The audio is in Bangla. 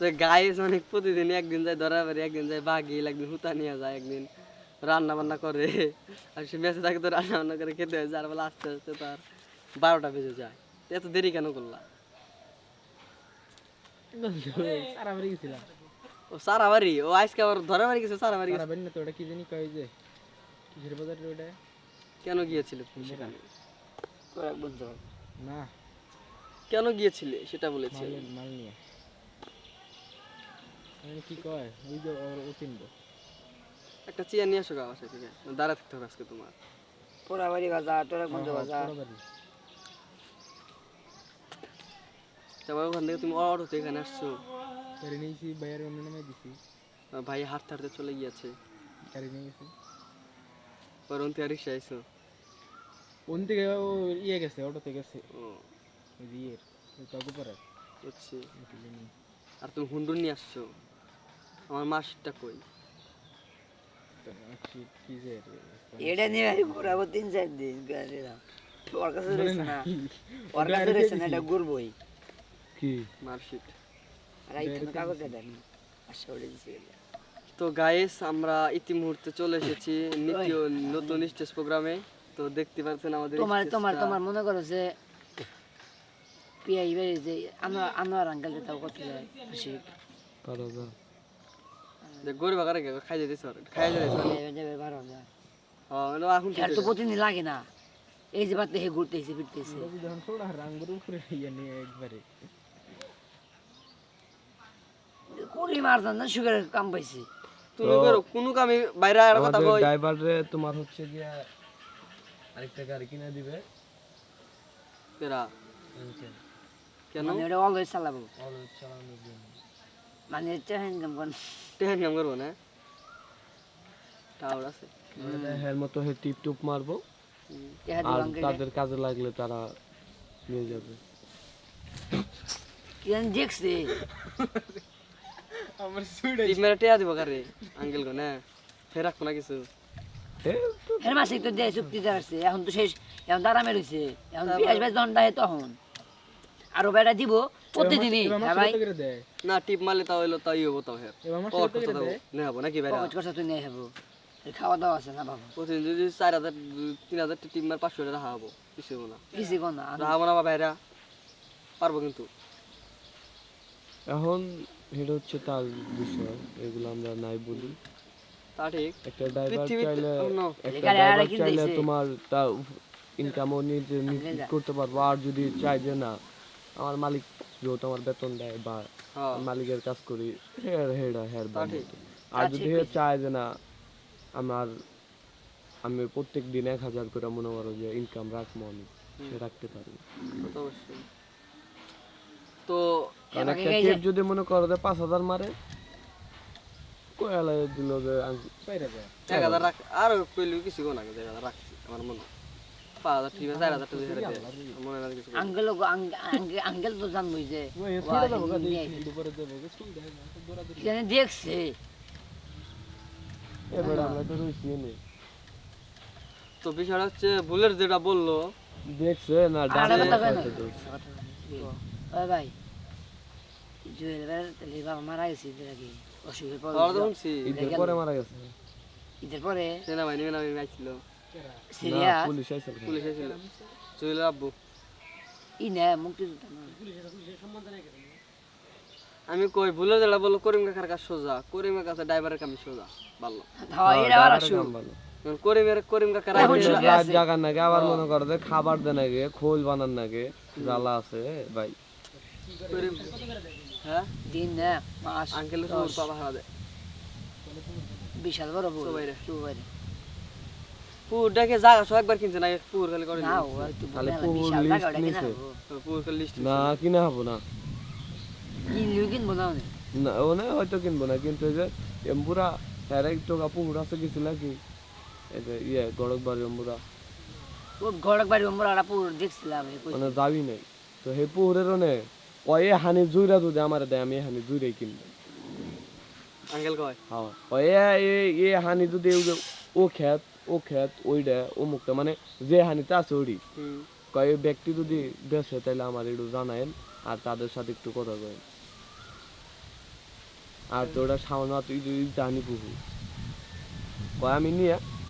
তো গায়ে অনেক প্রতিদিন একদিন যায় ধরা বাড়ি একদিন যায় বাগিল একদিন হুতা নিয়ে যায় একদিন রান্না বান্না করে। আর সে বেঁচে থাকে তো রান্না বান্না করে খেতে হয় যার বেলা আস্তে আস্তে তার বারোটা বেজে যায়। এত দেরি কেন করলা? ও সারা বাড়ি ও আজকে আবার ধরা বাড়ি গেছে সারা বাড়ি গেছে না তো ওটা কি জানি কয় যে কিসের বাজার ওটা? কেন গিয়েছিলে সেখানে? না। কেন গিয়েছিলে সেটা বলেছি মাল নিয়ে। কি কয়? ওই যে ওর ও চিনবো একটা চেয়ার নিয়ে আসো গা বাসা থেকে দাঁড়া থাকতে হবে আজকে তোমার। পোড়াবাড়ি বাজার টোরাগঞ্জ হ্যাঁ, বাজার পুরো বাড়ি। তারপর ওখান থেকে তুমি অটোতে এখানে আসছো। গাড়ি নিয়েছি বাইরের অন্য নামে দিছি। ভাই হাঁটতে হাঁটতে চলে গিয়েছে। গাড়ি নিয়ে গেছি। পরে অন্তি আর রিক্সা আইসো। কোন থেকে ও ইয়ে গেছে অটোতে গেছে। ও। ওই কাকু পাড়ার। বুঝছি কি জানি। আর তুমি হুন্ডুর নিয়ে আসছো। আমার মাসিটা কই? এটা নিয়ে আমি ঘুরাবো তিন চার দিন ওর কাছে রয়েছে না। ওর কাছে রয়েছে না এটা ঘুরবোই। কি? মার্কশিট আর এইখানে কাগজে দেন আশা তো গাইস আমরা ইতিমুহূর্তে চলে এসেছি নিত্য নতুন স্টেজ প্রোগ্রামে। তো দেখতে পাচ্ছেন আমাদের তোমার তোমার তোমার মনে করো যে পিয়াই বেড়ে যে আমার আঙ্কেল তাও কত যায় হাসি পারো যা গরিব আকারে খাই যেতে স্যার খাই যেতে স্যার যাবে বারো হাজার হ্যাঁ এখন খেয়াল তো প্রতিদিন লাগে না এই যে বাড়তে হে ঘুরতেছে ফিরতেছে কুড়ি মারতাম না সুগারের কাম পাইছি তুমি করো কোনো কামে বাইরে আর কথা কই ড্রাইভারে তোমার হচ্ছে গিয়া আরেকটা গাড়ি কিনে দিবে কেরা কেন? মানে ওটা অলওয়েজ চালাবো। অলওয়েজ চালানোর জন্য। মানে হচ্ছে ইনকাম করেন টেহেন কাম করব না? টাওয়ার আছে। হের মতো হে টিপ টুপ মারবো। আর তাদের কাজে লাগলে তারা নিয়ে যাবে। কি দেখছে। আমার সুইডা টিপ মেরে টেয়া দিব কারে? আঙ্কেল গো না? ফের রাখব না কিছু। এর মাসে তো দেয় চুক্তি আসছে এখন তো শেষ। এখন দাঁড়া মেরেছে এখন দণ্ডা তখন। আরও বেটা দিব প্রতিদিনই। হ্যাঁ ভাই। না টিপ মারলে তাও হইল তাই হব তাও দাও নেব নাকি করছে তুই নিয়ে এর খাওয়া দাওয়া আছে না বাবা? প্রতিদিন যদি চার হাজার তিন হাজার টিপ মার পাঁচশো টাকা হব। কিছু হব না। কিছু না হব না পারব কিন্তু। এখন এটা হচ্ছে তার বিষয় এগুলো আমরা নাই বলি। তা ঠিক। একটা ড্রাইভার চাইলে একটা ড্রাইভার চাইলে তোমার তা ইনকামও নিজে নিজে করতে পারব। আর যদি চাই যে না আমার মালিক যেহেতু আমার বেতন দেয় বা হ্যাঁ। মালিকের কাজ করি হেডা হের তা আর যদি চায় যে না আমার আমি প্রত্যেক দিন এক হাজার করে মনে করো যে ইনকাম রাখব আমি রাখতে পারি তো একটা যদি মনে করো যে পাঁচ হাজার মারে কয়ালে দিল যে আং- পাইরা যায়। এক হাজার রাখ আর কইলে কিছু গো না এক হাজার রাখছি আমার মনে হয়। তো জানবই যে। দেখছে। তো বিষয়টা হচ্ছে ভুলের যেটা বলল দেখছে না ভাই বাবা মারা গেছে ঈদের আগে অসুখের পর মারা গেছে। ঈদের পরে? সেনাবাহিনী মেনাবাহিনী সিরিয়াস পুলিশ আইছে পুলিশ আইছিল জুয়েলের আব্বু। ই নে মুক্তিযোদ্ধা আমি কই ভুলের যেটা বলল করিম কাকার কাছে সোজা? করিমের কাছে ড্রাইভারের কাছে সোজা? ভালো। ভালো। এখন করিমের করিম কাকার রাত জাগার নাকি আবার মনে করো যে খাবার দেন নাকি খোল বানান নাকি জ্বালা আছে ভাই। করিম। হ্যাঁ? দিন না মাস আঙ্কেল পুর পাবা হারা দেয় বিশাল বড় বড় সুবাইরে। সুবাইরে পুর ডেকে জাগা সব একবার কিনছে না পুর খালি করে না ও একটু তাহলে পুরো জায়গা কিনা নিছে। পুর খালি লিস্ট না কিনা হব না। কিনলেও কিনবো না না ও না হয়তো কিনবো না কিন্তু এই যে এম্বুরা হ্যাঁ একটু পুকুর আছে কিছু নাকি? এই যে ইয়ে গড়ক বাড়ি এম্বুরা। ও ঘরক বাড়ি আমরা একটা পুরো দেখছিলাম মানে যাবি নাই। তো হে পুকুরের নে ওই হানি জুইরা যদি আমার দেয় আমি হানি জুইরাই কিনবো। আঙ্কেল কয়? হ্যাঁ ওই এ হানি যদি ও খেত ও খেত ওইটা ও মুখটা মানে যে হানিতে আছে ওরই। কয়ে কয় ব্যক্তি যদি বেছে তাহলে আমার একটু জানায়েন আর তাদের সাথে একটু কথা কয়েন। আর তোরা সামান্য তুই যদি জানি বুঝি। কয় আমি নিয়ে